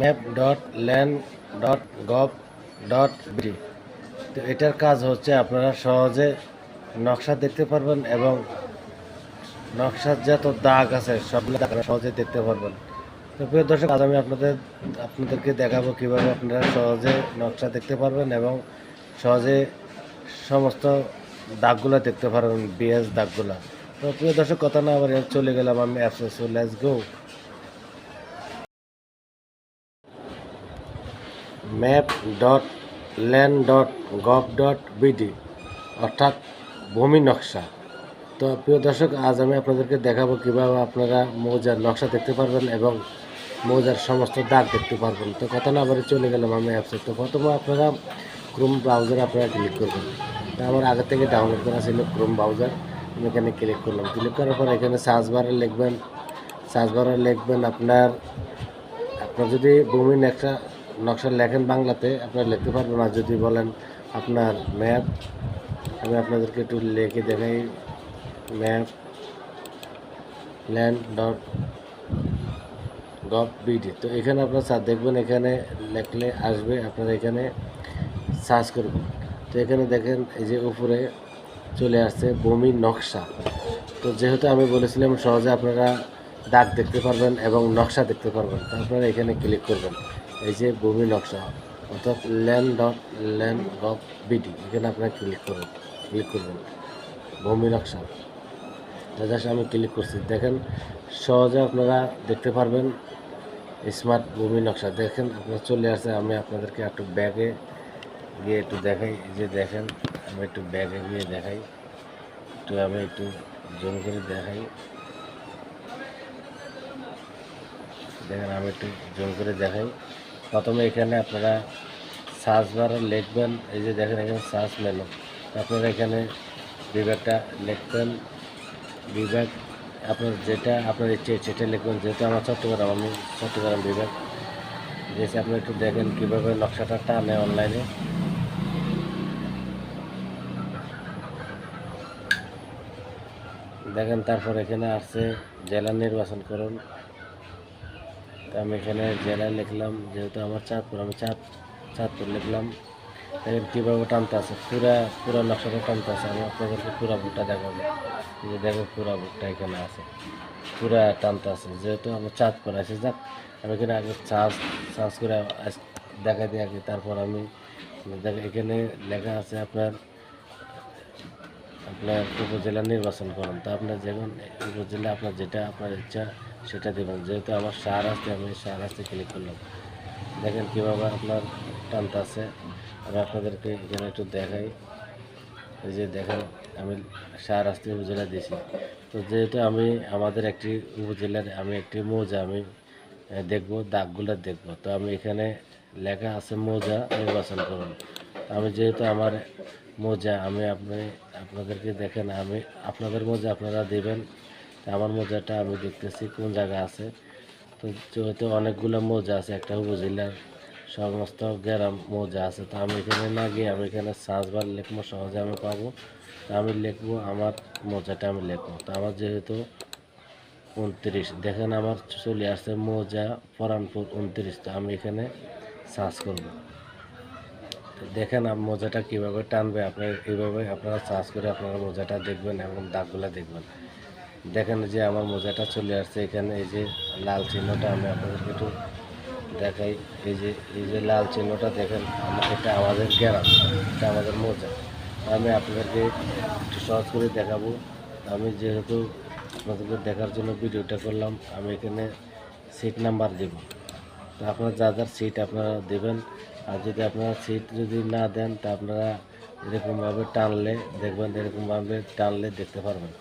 Map dot land dot gov dot BD তো এটার কাজ হচ্ছে আপনারা সহজে নকশা দেখতে পারবেন এবং নকশার যত দাগ আছে সবগুলো আপনারা সহজে দেখতে পারবেন। তো প্রিয় দর্শক, আজ আমি আপনাদের আপনাদেরকে দেখাবো কীভাবে আপনারা সহজে নকশা দেখতে পারবেন এবং সহজে সমস্ত দাগগুলো দেখতে পারবেন বিএস দাগগুলো। তো প্রিয় দর্শক, কথা না আবার চলে গেলাম আমি অ্যাপসে so let's go map dot land dot gov dot BD অর্থাৎ ভূমি নকশা। তো প্রিয় দর্শক, আজ আমি আপনাদেরকে দেখাবো কীভাবে আপনারা মৌজার নকশা দেখতে পারবেন এবং মৌজার সমস্ত দাগ দেখতে পারবেন। তো কথা না বলে চলে গেলাম আমি অ্যাপসে। তো প্রথমে আপনারা ক্রোম ব্রাউজারে আপনারা ক্লিক করবেন। তো আমার আগে থেকে ডাউনলোড করা ছিল ক্রোম ব্রাউজার আমি এখানে ক্লিক করলাম। ক্লিক করার পর এখানে সার্চ বারে লিখবেন। সার্চ বারে লিখবেন আপনার আপনার যদি ভূমি নকশা নকশা লেখেন বাংলাতে, আপনারা লিখতে পারবেন। আর যদি বলেন আপনার ম্যাপ, আমি আপনাদেরকে একটু লিখে দেখাই। Map, land dot gov BD. তো এখানে আপনার সার্চ দেখবেন, এখানে লেখলে আসবে, আপনারা এখানে সার্চ করবেন। তো এখানে দেখেন, এই যে উপরে চলে আসছে ভূমি নকশা। তো যেহেতু আমি বলেছিলাম, সহজে আপনারা দাগ দেখতে পারবেন এবং নকশা দেখতে পারবেন, তো আপনারা এখানে ক্লিক করবেন। এই যে ভূমি নকশা, অর্থাৎ land dot land gov BD, এখানে আপনারা ক্লিক করুন ক্লিক করবেন, ভূমি নকশা। জাস্ট আমি ক্লিক করছি। দেখেন, সহজে আপনারা দেখতে পারবেন স্মার্ট ভূমি নকশা। দেখেন, আপনারা চলে আসছে আমি আপনাদেরকে একটু ব্যাগে গিয়ে একটু দেখাই। যে দেখেন, আমি একটু ব্যাগে গিয়ে দেখাই। একটু আমি একটু জুম করে দেখাই। দেখেন, আমি একটু জুম করে দেখাই। প্রথমে এখানে আপনারা সার্চ বারে লিখবেন, এই যে দেখেন এখানে সার্চ মেনু। আপনারা এখানে বিভাগটা লিখবেন, বিভাগ আপনার যেটা আপনার ইচ্ছে, সেটা লিখবেন। যেহেতু আমার চট্টগ্রাম, আমি চট্টগ্রাম বিভাগ। যেসে আপনি একটু দেখেন কীভাবে নকশাটা টানে অনলাইনে। দেখেন তারপর এখানে আসছে, জেলা নির্বাচন করুন। তো আমি এখানে জেলায় লিখলাম, যেহেতু আমার চাঁদপুর, আমি চাঁদ, চাঁদপুর লিখলাম। কীভাবে টানতে আছে? পুরা পুরা নকশাটা টানতে আছে। আমি আপনাদেরকে পুরা বুকটা দেখাবো। যে দেখো পুরা বুকটা এখানে আছে। পুরা টানতে আছে। যেহেতু আমার চাঁদপুর আছে যাক, আমি এখানে আগে চার্জ চার্জ করে দেখা দিই আগে। তারপর আমি দেখ, এখানে লেখা আছে আপনার আপনার উপজেলা নির্বাচন করুন। তো আপনার যখন উপজেলা, আপনার যেটা আপনার ইচ্ছা সেটা দেবেন যেহেতু আমার সার আসতে আমি সার আসতে ক্লিক করলাম। দেখেন কীভাবে আপনার টানতে আছে। আমি আপনাদেরকে এখানে একটু দেখাই। এই যে দেখেন, আমি সার আসতে উপজেলা দিয়েছি। তো যেহেতু আমি আমাদের একটি উপজেলার, আমি একটি মৌজা, আমি দেখব, দাগগুলো দেখব। তো আমি এখানে লেখা আছে মৌজা নির্বাচন করুন। আমি যেহেতু আমার মোজা, আমি আপনি, আপনাদেরকে দেখেন, আমি আপনাদের মোজা আপনারা দেবেন। আমার মোজাটা আমি দেখতেছি কোন জায়গায় আছে। তো যেহেতু অনেকগুলো মোজা আছে, একটা উপজেলার সমস্ত গ্রাম মোজা আছে, তো আমি এখানে না গিয়ে আমি এখানে সার্চ বার লিখব, সহজে আমি পাবো। তো আমি লিখব আমার মোজাটা আমি লিখব। তো আমার যেহেতু উনত্রিশ, দেখেন আমার চলে আসছে মোজা পরানপুর উনত্রিশ, তো আমি এখানে সার্চ করব। দেখেন আপ- মোজাটা কীভাবে টানবে, আপনার এইভাবে আপনারা সার্চ করে আপনারা মোজাটা দেখবেন এবং দাগগুলো দেখবেন। দেখেন যে আমার মোজাটা চলে আসছে, এখানে এই যে লাল চিহ্নটা আমি আপনাদেরকে একটু দেখাই। এই যে এই যে লাল চিহ্নটা দেখেন এটা আমাদের গ্রাম, এটা আমাদের মোজা। আমি আপনাদেরকে একটু সহজ করে দেখাবো। আমি যেহেতু আপনাদেরকে দেখার জন্য ভিডিওটা করলাম, আমি এখানে সিট নাম্বার দেব। তো আপনারা যা যার সিট আপনারা দেবেন, আর যদি আপনারা সিট যদি না দেন, তা আপনারা এরকমভাবে টানলে, দেখবেন এরকমভাবে টানলে দেখতে পারবেন।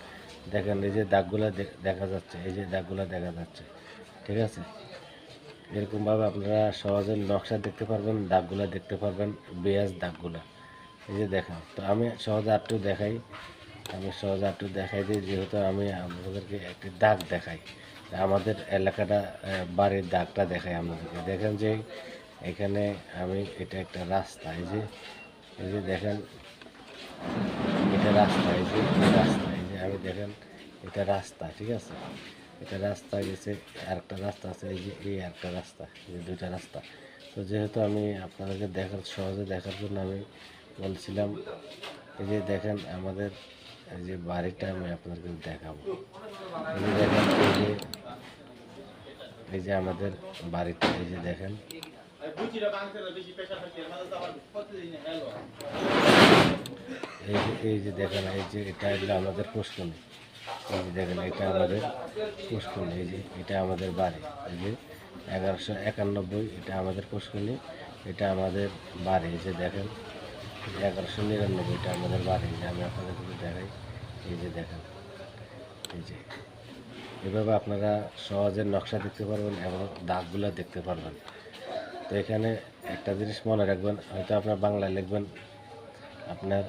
দেখেন, এই যে দাগগুলো দেখা যাচ্ছে, এই যে দাগগুলো দেখা যাচ্ছে, ঠিক আছে? এরকমভাবে আপনারা সহজে নকশা দেখতে পারবেন, দাগগুলো দেখতে পারবেন, বেয়াজ দাগগুলো। এই যে দেখেন, তো আমি সহজে আটটু দেখাই, আমি সহজে আটটু দেখাই দিই, যেহেতু আমি আপনাদেরকে একটি দাগ দেখাই। আমাদের এলাকাটা বাড়ির দাগটা দেখাই আপনাদেরকে। দেখেন যে এখানে আমি, এটা একটা রাস্তা, এই যে এই যে দেখেন, এটা রাস্তা, এই যে রাস্তা। আমি দেখেন, এটা রাস্তা, ঠিক আছে? এটা রাস্তা গেছে আর একটা রাস্তা আছে, এই যে এই একটা রাস্তা, এই দুইটা রাস্তা। তো যেহেতু আমি আপনাদেরকে দেখার, সহজে দেখার জন্য আমি বলছিলাম, এই যে দেখেন আমাদের এই যে বাড়িটা আমি আপনাদেরকে দেখাবো। এই যে দেখেন, এই যে এই যে আমাদের বাড়িটা, এই যে দেখেন। এই যে এই যে দেখেন, এই যে এটা হলো আমাদের পুষ্করণী এই যে দেখেন, এটা আমাদের পুষ্করণী এই যে, এটা আমাদের বাড়ি। এই যে এগারোশো একানব্বই, এটা আমাদের পুষ্করণী এটা আমাদের বাড়ি। এই যে দেখেন, এগারোশো নিরানব্বই, এটা আমাদের বাড়ি। যে আমি আপনাদের দেখাই। এই যে দেখেন, এই যে এভাবে আপনারা সহজে নকশা দেখতে পারবেন এবং দাগগুলো দেখতে পারবেন। তো এখানে একটা জিনিস মনে রাখবেন, হয়তো আপনার বাংলায় লিখবেন আপনার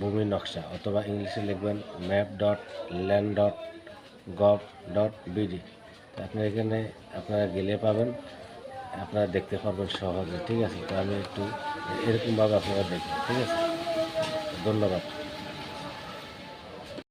ভূমি নকশা অথবা ইংলিশে লিখবেন map dot land dot gov dot BD আপনি এখানে আপনারা গেলে পাবেন, আপনারা দেখতে পারবেন সহজে, ঠিক আছে? তো আমি একটু এরকমভাবে আপনারা দেখবেন, ঠিক আছে? ধন্যবাদ।